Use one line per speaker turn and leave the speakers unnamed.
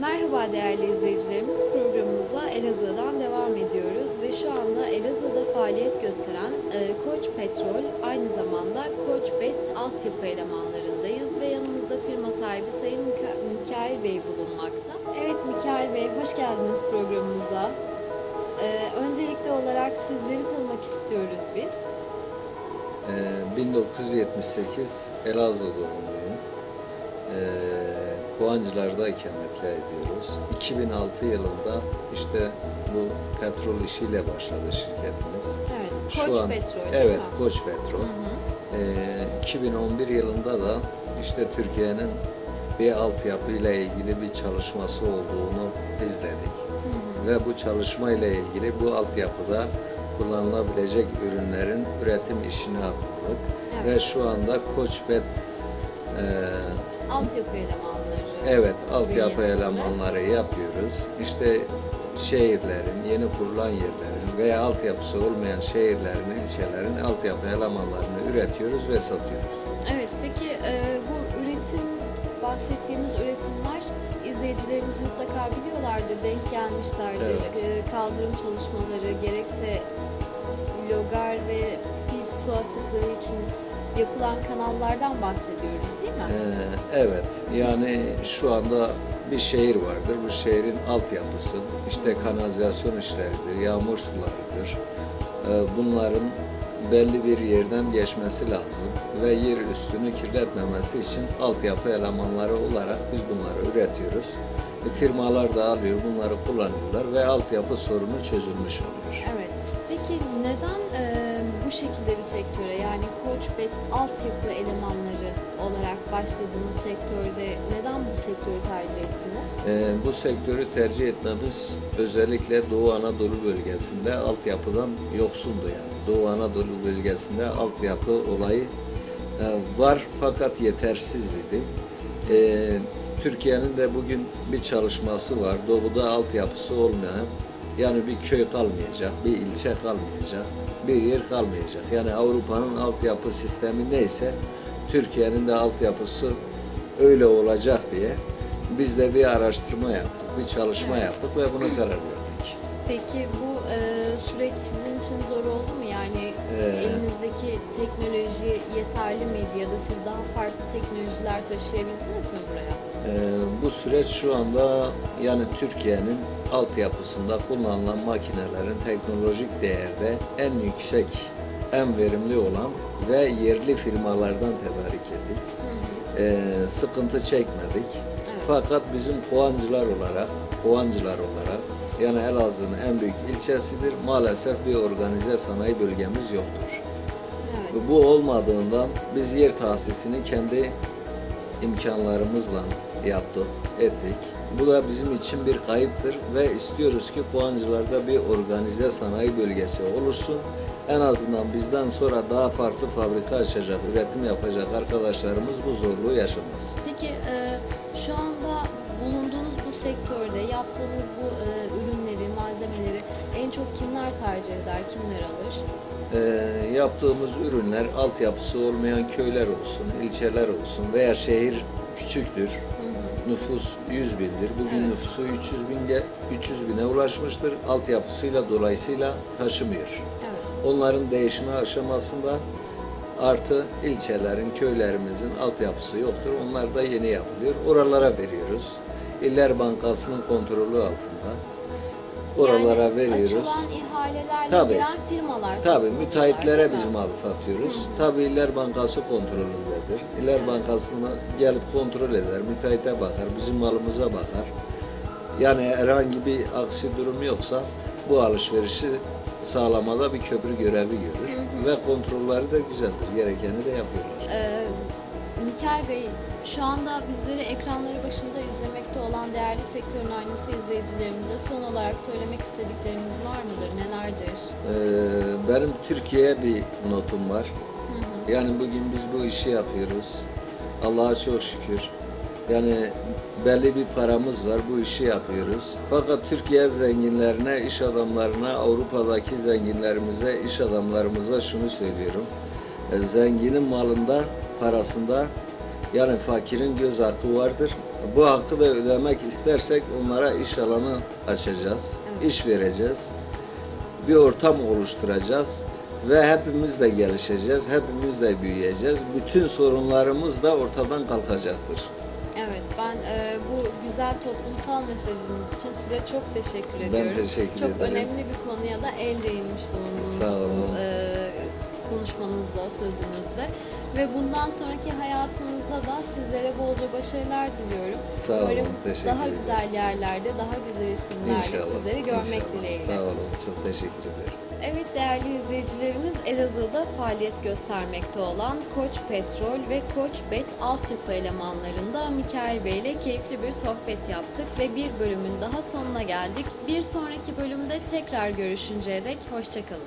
Merhaba değerli izleyicilerimiz. Programımıza Elazığ'dan devam ediyoruz ve şu anda Elazığ'da faaliyet gösteren e, Koç Petrol, aynı zamanda Koç Bet altyapı elemanlarındayız ve yanımızda firma sahibi Sayın Mika- Mikail Bey bulunmakta. Evet Mikail Bey, hoş geldiniz programımıza. E, öncelikli olarak sizleri tanımak istiyoruz biz.
Ee, 1978 Elazığ doğumluyum. Ee, Kovancılar'da ikametgah ediyoruz. 2006 yılında işte bu petrol işiyle başladı şirketimiz.
Evet,
Şu
Koç
an-
Petrol
Evet? Koç Petrol.
Hı hı.
Ee, 2011 yılında da işte Türkiye'nin bir altyapı ile ilgili bir çalışması olduğunu izledik.
Hı hı.
Ve bu çalışma ile ilgili bu altyapıda kullanılabilecek ürünlerin üretim işine atıldık.
Evet.
Ve şu anda Koçbet e,
Altyapı elemanları.
Evet altyapı elemanları yapıyoruz. İşte şehirlerin, yeni kurulan yerlerin veya altyapısı olmayan şehirlerin, ilçelerin altyapı elemanlarını üretiyoruz ve satıyoruz.
Evet, peki e, bu üretim, bahsettiğimiz üretimler izleyicilerimiz mutlaka biliyorlardır, denk gelmişlerdir.
Evet.
E, kaldırım çalışmaları, gerekse logar ve pis su atıkları için yapılan kanallardan bahsediyoruz değil mi?
Ee, evet, yani şu anda bir şehir vardır. Bu şehrin altyapısı, işte kanalizasyon işleridir, yağmur sularıdır. Ee, bunların belli bir yerden geçmesi lazım ve yer üstünü kirletmemesi için altyapı elemanları olarak biz bunları üretiyoruz. E, firmalar da alıyor, bunları kullanıyorlar ve altyapı sorunu çözülmüş oluyor.
Evet. E, bu şekilde bir sektöre yani Koç Bet altyapı elemanları olarak başladığınız sektörde neden bu sektörü tercih ettiniz?
Ee, bu sektörü tercih etmemiz özellikle Doğu Anadolu bölgesinde altyapıdan yoksundu yani. Doğu Anadolu bölgesinde altyapı olayı e, var fakat yetersiz idi. Ee, Türkiye'nin de bugün bir çalışması var. Doğuda altyapısı olmayan yani bir köy kalmayacak, bir ilçe kalmayacak, bir yer kalmayacak. Yani Avrupa'nın altyapı sistemi neyse Türkiye'nin de altyapısı öyle olacak diye biz de bir araştırma yaptık, bir çalışma
Evet.
yaptık ve buna karar verdik.
Peki bu e, süreç sizin için zor oldu mu? Yani
Ee,
elinizdeki teknoloji yeterli miydi ya da siz daha farklı teknolojiler taşıyabildiniz mi buraya?
Ee, bu süreç şu anda yani Türkiye'nin altyapısında kullanılan makinelerin teknolojik değerde en yüksek, en verimli olan ve yerli firmalardan tedarik ettik. Ee, sıkıntı çekmedik.
Evet.
Fakat bizim Kovancılar olarak, Kovancılar olarak yani Elazığ'ın en büyük ilçesidir. Maalesef bir organize sanayi bölgemiz yoktur.
Evet.
Bu olmadığından biz yer tahsisini kendi imkanlarımızla yaptık, ettik. Bu da bizim için bir kayıptır ve istiyoruz ki Puancılar'da bir organize sanayi bölgesi olursun. En azından bizden sonra daha farklı fabrika açacak, üretim yapacak arkadaşlarımız bu zorluğu yaşamaz.
Peki e, şu anda bulunduğunuz bu sektörde yaptığınız bu e, en çok kimler tercih eder, kimler alır?
Ee, yaptığımız ürünler altyapısı olmayan köyler olsun, ilçeler olsun veya şehir küçüktür. Nüfus 100 bindir. Bugün
Evet.
nüfusu 300 bin 300 bine ulaşmıştır. Altyapısıyla dolayısıyla taşımıyor.
Evet.
Onların değişme aşamasında artı ilçelerin, köylerimizin altyapısı yoktur. Onlar da yeni yapılıyor. Oralara veriyoruz. İller Bankası'nın kontrolü altında. Oralara
yani
veriyoruz.
ihalelerle
Tabii.
giren firmalar
Tabii
satın
müteahhitlere biz mal satıyoruz. Tabii İller Bankası kontrolündedir. İller Bankası'na gelip kontrol eder, müteahhite bakar, bizim malımıza bakar. Yani herhangi bir aksi durum yoksa bu alışverişi sağlamada bir köprü görevi görür. Ve kontrolleri de güzeldir. Gerekeni de yapıyorlar.
Ee, Mikail Bey, şu anda bizleri ekranları başında izlemekte olan değerli sektörün aynısı izleyicilerimize son olarak söylemek istedikleriniz var mıdır? Nelerdir?
Ee, benim Türkiye'ye bir notum var.
Hı hı.
Yani bugün biz bu işi yapıyoruz. Allah'a çok şükür. Yani belli bir paramız var, bu işi yapıyoruz. Fakat Türkiye zenginlerine, iş adamlarına, Avrupa'daki zenginlerimize, iş adamlarımıza şunu söylüyorum. E, Zenginin malında, parasında yani fakirin göz hakkı vardır. Bu hakkı da ödemek istersek onlara iş alanı açacağız,
Evet.
iş vereceğiz, bir ortam oluşturacağız ve hepimiz de gelişeceğiz, hepimiz de büyüyeceğiz. Bütün sorunlarımız da ortadan kalkacaktır.
Evet, ben e, bu güzel toplumsal mesajınız için size çok teşekkür
Ben
ediyorum.
teşekkür
çok
ederim.
önemli bir konuya da el değinmiş bulundunuz
Sağ olun.
bu e, konuşmanızla, sözünüzle. Ve bundan sonraki hayatınızda da sizlere bolca başarılar diliyorum.
Sağ olun,
Umarım
teşekkür
daha
ederiz.
güzel yerlerde, daha güzel isimlerle
İnşallah.
sizleri görmek
inşallah.
dileğiyle.
Sağ olun, çok teşekkür ederiz.
Evet değerli izleyicilerimiz Elazığ'da faaliyet göstermekte olan Koç Petrol ve Koç Bet altyapı elemanlarında Mikail Bey ile keyifli bir sohbet yaptık ve bir bölümün daha sonuna geldik. Bir sonraki bölümde tekrar görüşünceye dek hoşçakalın.